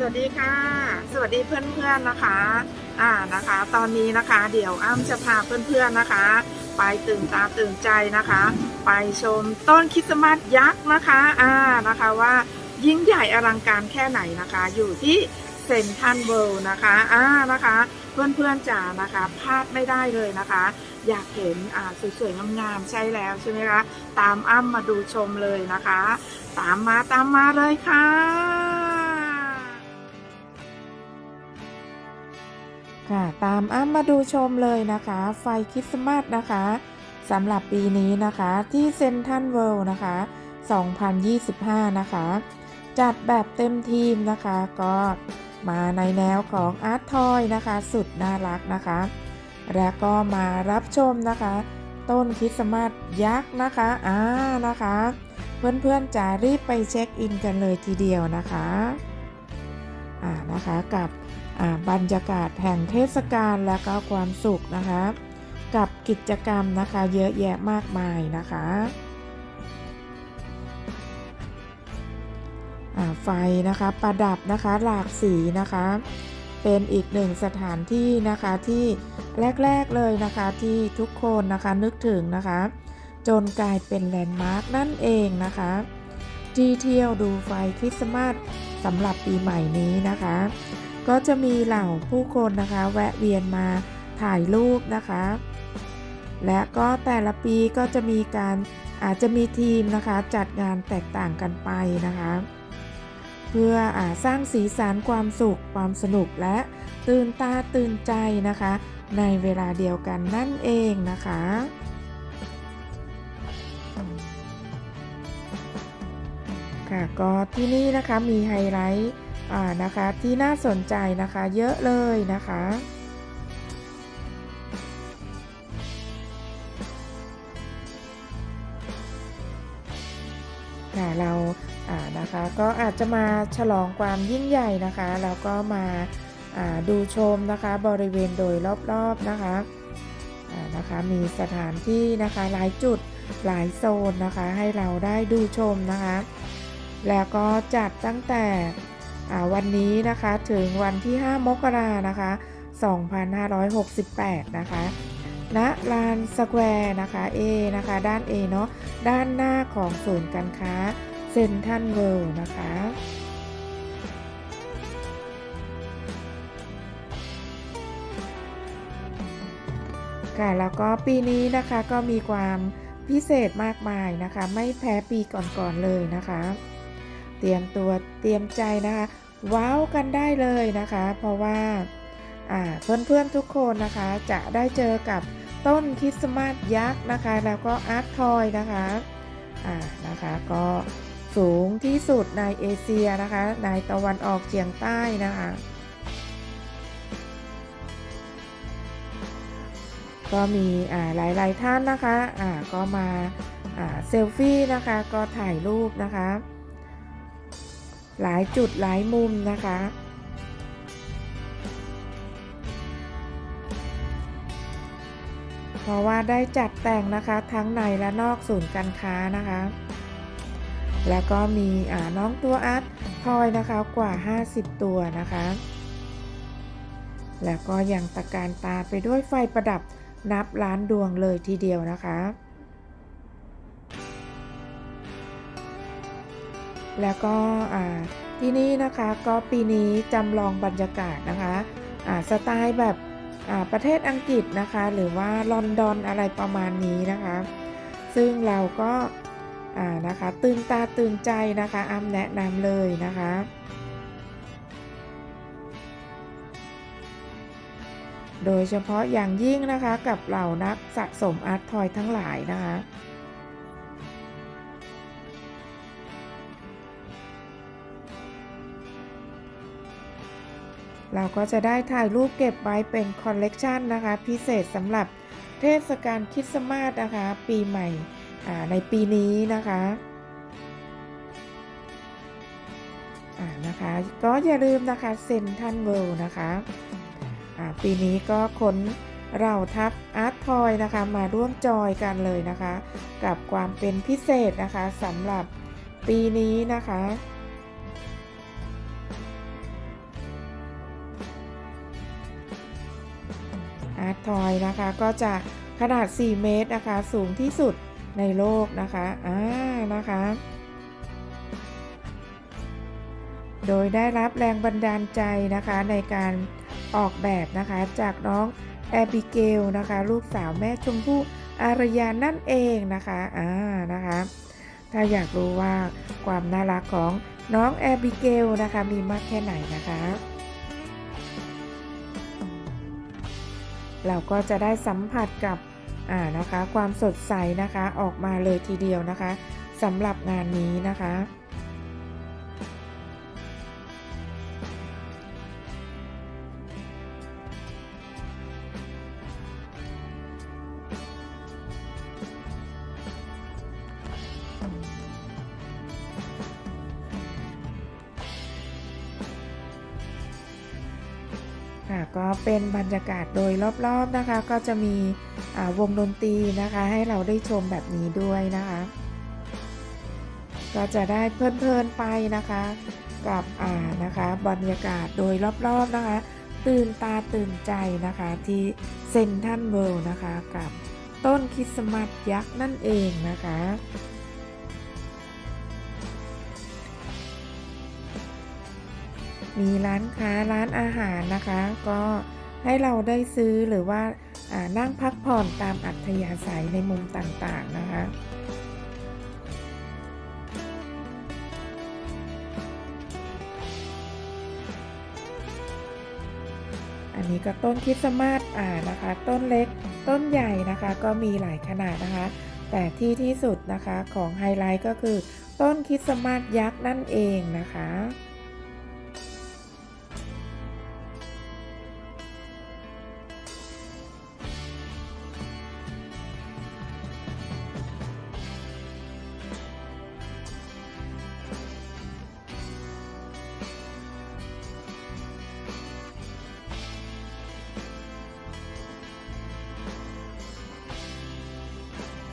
สวัสดีค่ะ สวัสดีเพื่อนๆนะคะ อ่านะคะ ตอนนี้นะคะเดี๋ยวอ้ำจะพาเพื่อนๆนะคะ ไปตื่นตาตื่นใจนะคะ ไปชมต้นคริสต์มาสยักษ์นะคะ อ่านะคะว่ายิ่งใหญ่อลังการแค่ไหนนะคะ อยู่ที่เซนทันเวิลด์นะคะ อ่านะคะ เพื่อนๆจ๋านะคะพลาดไม่ได้เลยนะคะ อยากเห็นอ่าสวยๆงามๆใช่แล้วใช่ไหมคะตามอ้ำมาดูชมเลยนะคะ ตามมาตามมาเลยค่ะ ค่ะตามอ้ำมาดูชมเลยนะคะ ไฟคริสต์มาสนะคะสำหรับปีนี้นะคะที่เซนทันเวิลด์นะคะ 2025 นะคะ จัดแบบเต็มทีมนะคะก็มาในแนวของอาร์ตทอยนะคะ สุดน่ารักนะคะ และก็มารับชมนะคะ ต้นคริสต์มาสยักษ์นะคะอ่านะคะ เพื่อนๆจะรีบไปเช็คอินกันเลยทีเดียวนะคะอ่านะคะกับ บรรยากาศแห่งเทศกาลและก็ความสุขนะคะ กับกิจกรรมนะคะเยอะแยะมากมายนะคะไฟนะคะประดับนะคะหลากสีนะคะ เป็นอีกหนึ่งสถานที่นะคะที่แรก ๆเลยนะคะที่ทุกคนนะคะนึกถึงนะคะ จนกลายเป็นแลนด์มาร์กนั่นเองนะคะ ที่เที่ยวดูไฟคริสต์มาสสำหรับปีใหม่นี้นะคะ ก็จะมีเหล่าผู้คนนะคะแวะเวียนมาถ่ายรูปนะคะ และก็แต่ละปีก็จะมีการอาจจะมีทีมนะคะจัดงานแตกต่างกันไปนะคะ เพื่ออสร้างสีสันความสุขความสนุกและตื่นตาตื่นใจนะคะ ในเวลาเดียวกันนั่นเองนะคะค่ะก็ที่นี่นะคะมีไฮไลท์ นะคะที่น่าสนใจนะคะเยอะเลยนะคะค่ะเราอ่านะคะก็อาจจะมาฉลองความยิ่งใหญ่นะคะแล้วก็มาาดูชมนะคะบริเวณโดยรอบๆนะคะอ่านะคะมีสถานที่นะคะหลายจุดหลายโซนนะคะให้เราได้ดูชมนะคะ แล้วก็จัดตั้งแต่ วันนี้นะคะถึงวันที่ 5 มกรานะคะ 2568 นะคะณลานสแควร์นะคะ A นะคะ ด้าน A เนาะด้านหน้าของศูนย์การค้าเซ็นทรัลเวิลด์นะคะค่ะแล้วก็ปีนี้นะคะก็มีความพิเศษมากมายนะคะ ไม่แพ้ปีก่อนๆเลยนะคะ เตรียมตัวเตรียมใจนะคะ ว้าวกันได้เลยนะคะ เพราะว่าอ่าเพื่อนๆทุกคนนะคะจะได้เจอกับต้นคริสต์มาสยักษ์นะคะ แล้วก็อาร์ตทอยนะคะอ่านะคะก็สูงที่สุดในเอเชียนะคะ ในตะวันออกเฉียงใต้นะคะ ก็มีอ่าหลายๆท่านนะคะอ่าก็มาอ่าเซลฟี่นะคะก็ถ่ายรูปนะคะ หลายจุดหลายมุมนะคะ เพราะว่าได้จัดแต่งนะคะทั้งในและนอกศูนย์การค้านะคะ แล้วก็มีน้องตัวอาร์ตทอยนะคะกว่า 50 ตัวนะคะ แล้วก็ยังตะการตาไปด้วยไฟประดับนับล้านดวงเลยทีเดียวนะคะ แล้วก็ที่นี่นะคะก็ปีนี้จำลองบรรยากาศนะคะสไตล์แบบประเทศอังกฤษนะคะ หรือว่าลอนดอนอะไรประมาณนี้นะคะ ซึ่งเราก็นะคะตื่นตาตื่นใจนะคะอ้ำแนะนำเลยนะคะโดยเฉพาะอย่างยิ่งนะคะกับเหล่านักสะสมอาร์ตทอยทั้งหลายนะคะ เราก็จะได้ถ่ายรูปเก็บไว้เป็นคอลเลกชันนะคะ พิเศษสำหรับเทศกาลคริสต์มาสนะคะ ปีใหม่ในปีนี้นะคะอ่านะคะก็อย่าลืมนะคะเซนทันเวิลด์นะคะปีนี้ก็ขนเราทัพอาร์ตทอยนะคะมาร่วมจอยกันเลยนะคะ กับความเป็นพิเศษนะคะสำหรับปีนี้นะคะาร์ททอยนะคะ ก็จะขนาด 4 เมตรนะคะ สูงที่สุดในโลกนะคะอ่านะคะ โดยได้รับแรงบันดาลใจนะคะในการออกแบบนะคะจากน้องแอบิเกลนะคะ ลูกสาวแม่ชมพู่อารยานั่นเองนะคะอ่านะคะ ถ้าอยากรู้ว่าความน่ารักของน้องแอบิเกลนะคะมีมากแค่ไหนนะคะ เราก็จะได้สัมผัสกับอ่านะคะ ความสดใสนะคะออกมาเลยทีเดียวนะคะสำหรับงานนี้นะคะ ก็เป็นบรรยากาศโดยรอบๆนะคะ ก็จะมีวงดนตรีนะคะ ให้เราได้ชมแบบนี้ด้วยนะคะ ก็จะได้เพลินๆไปนะคะ กับอ่านะคะ บรรยากาศโดยรอบๆนะคะ ตื่นตาตื่นใจนะคะที่เซนทันเวิลด์นะคะ กับต้นคริสต์มาสยักษ์นั่นเองนะคะ มีร้านค้าร้านอาหารนะคะ ก็ให้เราได้ซื้อหรือว่าานั่งพักผ่อนตามอัธยาศัยในมุมต่างๆนะคะอันนี้ก็ต้นคริสต์มาสอ่านะคะ ต้นเล็กต้นใหญ่นะคะก็มีหลายขนาดนะคะ แต่ที่ที่สุดนะคะของไฮไลท์ก็คือ ต้นคริสต์มาสยักษ์นั่นเองนะคะ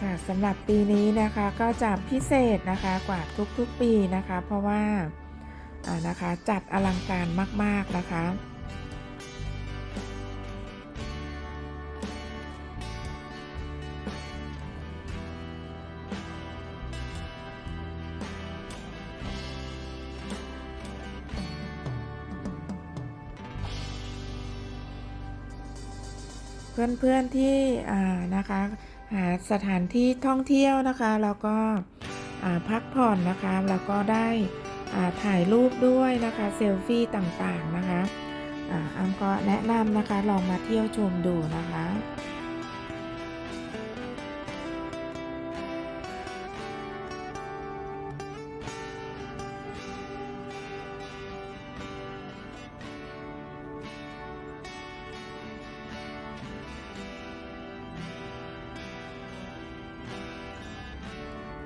ค่ะสำหรับปีนี้นะคะก็จะพิเศษนะคะกว่าทุกๆปีนะคะ เพราะว่าอ่านะคะจัดอลังการมาก ๆ นะคะเพื่อนๆที่อ่านะคะ หาสถานที่ท่องเที่ยวนะคะแล้วก็พักผ่อนนะคะแล้วก็ได้ถ่ายรูปด้วยนะคะเซลฟี่ต่างๆนะคะอ่าก็แนะนำนะคะลองมาเที่ยวชมดูนะคะ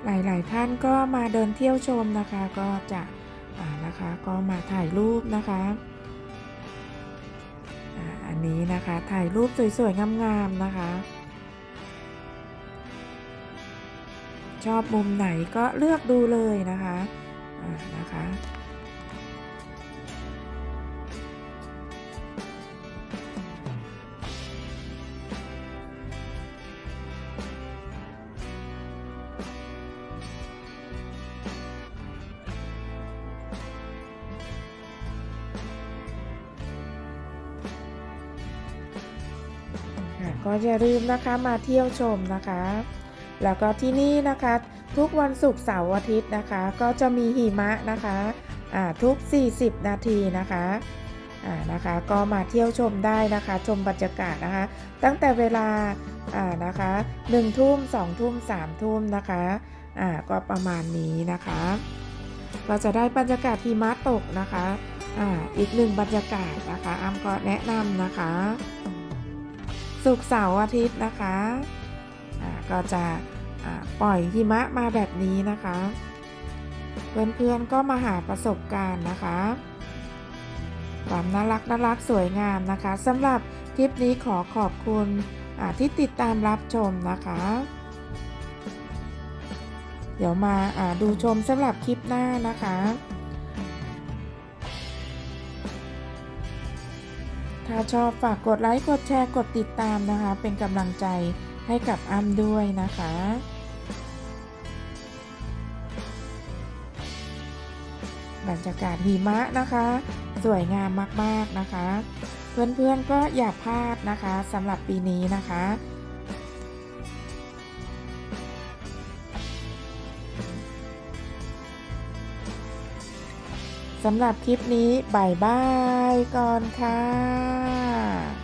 หลายๆ ท่านก็มาเดินเที่ยวชมนะคะก็จะอ่านะคะก็มาถ่ายรูปนะคะอ่าอันนี้นะคะถ่ายรูปสวยๆงามๆนะคะ ชอบมุมไหนก็เลือกดูเลยนะคะอ่านะคะ ก็อย่าลืมนะคะมาเที่ยวชมนะคะ แล้วก็ที่นี่นะคะ ทุกวันศุกร์เสาร์อาทิตย์นะคะ ก็จะมีหิมะนะคะอ่าทุก 40 นาทีนะคะอ่านะคะก็มาเที่ยวชมได้นะคะ ชมบรรยากาศนะคะ ตั้งแต่เวลาอ่านะคะ1ทุ่ม2ทุ่ม3ทุ่มนะคะอ่าก็ประมาณนี้นะคะ ก็จะได้บรรยากาศหิมะตกนะคะออีกหนึ่งบรรยากาศนะคะอ้ำก็แนะนำนะคะ ศุกร์เสาร์อาทิตย์นะคะอ่าก็จะอ่าปล่อยหิมะมาแบบนี้นะคะ เพื่อนๆก็มาหาประสบการณ์นะคะ ความน่ารักน่ารักสวยงามนะคะสำหรับคลิปนี้ขอขอบคุณอ่าที่ติดตามรับชมนะคะ เดี๋ยวมาอ่าดูชมสำหรับคลิปหน้านะคะ ถ้าชอบฝากกดไลค์กดแชร์กดติดตามนะคะ เป็นกำลังใจให้กับอ้ำด้วยนะคะบรรยากาศหิมะนะคะ สวยงามมากๆนะคะ เพื่อนๆก็อย่าพลาดนะคะสำหรับปีนี้นะคะ สำหรับคลิปนี้บายบายก่อนค่ะ